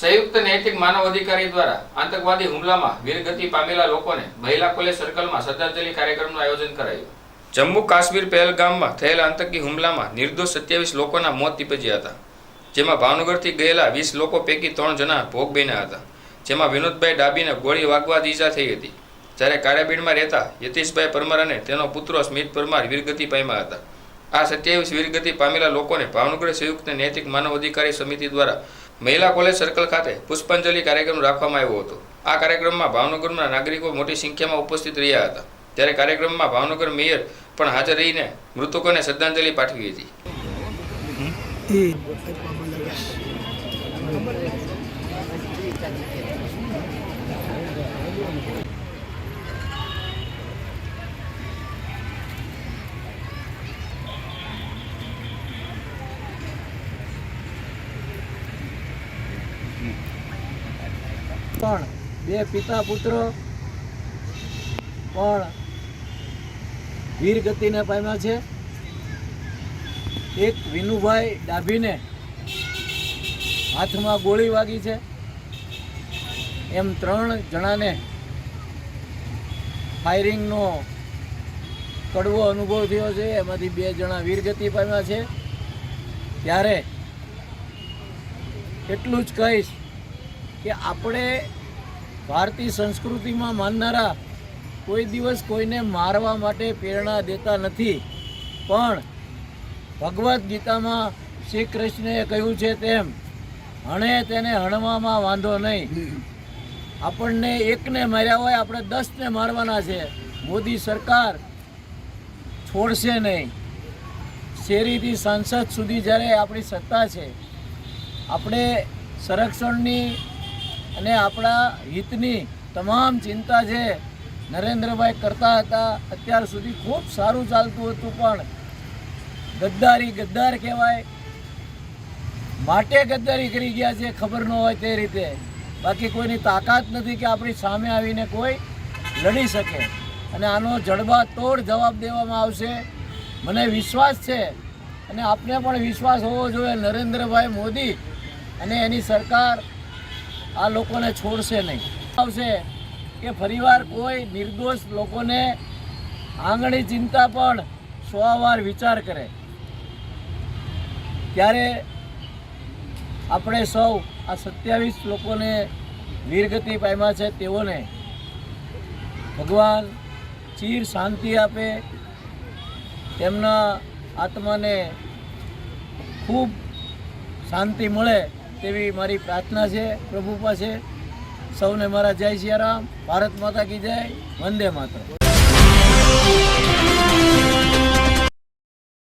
સંયુક્ત નૈતિક માનવ અધિકારી દ્વારા આતંકવાદી હુમલામાં વીરગતિ પામેલા લોકોને મહિલા કોલેજ સર્કલમાં શ્રદ્ધાંજલિ કાર્યક્રમનું આયોજન કરાયું. જમ્મુ કાશ્મીર પહેલગામમાં થયેલા આતંકી હુમલામાં નિર્દોષ સત્યાવીસ લોકોના મોત નીપજ્યા હતા. જેમાં ભાવનગરથી ગયેલા વીસ લોકો પૈકી ત્રણ જણા ભોગ બન્યા હતા. જેમાં વિનોદભાઈ ડાબીને ગોળી વાગવા ઈજા થઈ હતી. જ્યારે કાળાબીડમાં રહેતા યતીશભાઈ પરમાર અને તેનો પુત્ર સ્મિત પરમાર વીરગતિ પામ્યા હતા. આ સત્યાવીસ વીરગતિ પામેલા લોકોને ભાવનગર સંયુક્ત નૈતિક માનવ અધિકારી સમિતિ દ્વારા મહિલા કોલેજ સર્કલ ખાતે પુષ્પાંજલિ કાર્યક્રમ રાખવામાં આવ્યો હતો. આ કાર્યક્રમમાં ભાવનગરના નાગરિકો મોટી સંખ્યામાં ઉપસ્થિત રહ્યા હતા. ત્યારે કાર્યક્રમમાં ભાવનગર મેયર પણ હાજર રહીને મૃતકોને શ્રદ્ધાંજલિ પાઠવી હતી. પણ બે પિતા પુત્ર પણ વીર ગતિને પામ્યા છે. એક વિનુભાઈ ડાભીને હાથમાં ગોળી વાગી છે. એમ ત્રણ જણાને ફાયરિંગનો કડવો અનુભવ થયો છે. એમાંથી બે જણા વીરગતિ પામ્યા છે. ત્યારે એટલું જ કહીશ કે આપણે ભારતીય સંસ્કૃતિમાં માનનારા કોઈ દિવસ કોઈને મારવા માટે પ્રેરણા દેતા નથી. પણ ભગવદ્ ગીતામાં શ્રી કૃષ્ણએ કહ્યું છે તેમ, હણે તેને હણવામાં વાંધો નહીં. આપણને એકને માર્યા હોય આપણે દસને મારવાના છે. મોદી સરકાર છોડશે નહીં. શેરીથી સાંસદ સુધી જ્યારે આપણી સત્તા છે, આપણે સંરક્ષણની અને આપણા હિતની તમામ ચિંતા જે નરેન્દ્રભાઈ કરતા હતા, અત્યાર સુધી ખૂબ સારું ચાલતું હતું પણ ગદ્દારી ગદ્દાર કહેવાય. માટે ગદ્દારી કરી ગયા છે, ખબર ન હોય તે રીતે. બાકી કોઈની તાકાત નથી કે આપણી સામે આવીને કોઈ લડી શકે. અને આનો જડબા તોડ જવાબ દેવામાં આવશે. મને વિશ્વાસ છે અને આપને પણ વિશ્વાસ હોવો જોઈએ નરેન્દ્રભાઈ મોદી અને એની સરકાર આ લોકોને છોડશે નહીં. આવશે કે ફરીવાર કોઈ નિર્દોષ લોકોને આંગળી ચિંતા પણ સો વાર વિચાર કરે. ત્યારે આપણે સૌ આ સત્યાવીસ લોકોને વીરગતિ પામ્યા છે તેઓને ભગવાન ચીર શાંતિ આપે. તેમના આત્માને ખૂબ શાંતિ મળે. તેવી મારી પ્રાર્થના છે, પ્રભુ પાસે. સૌને મારા જય સિયારામ. ભારત માતા કી જય. વંદે માતા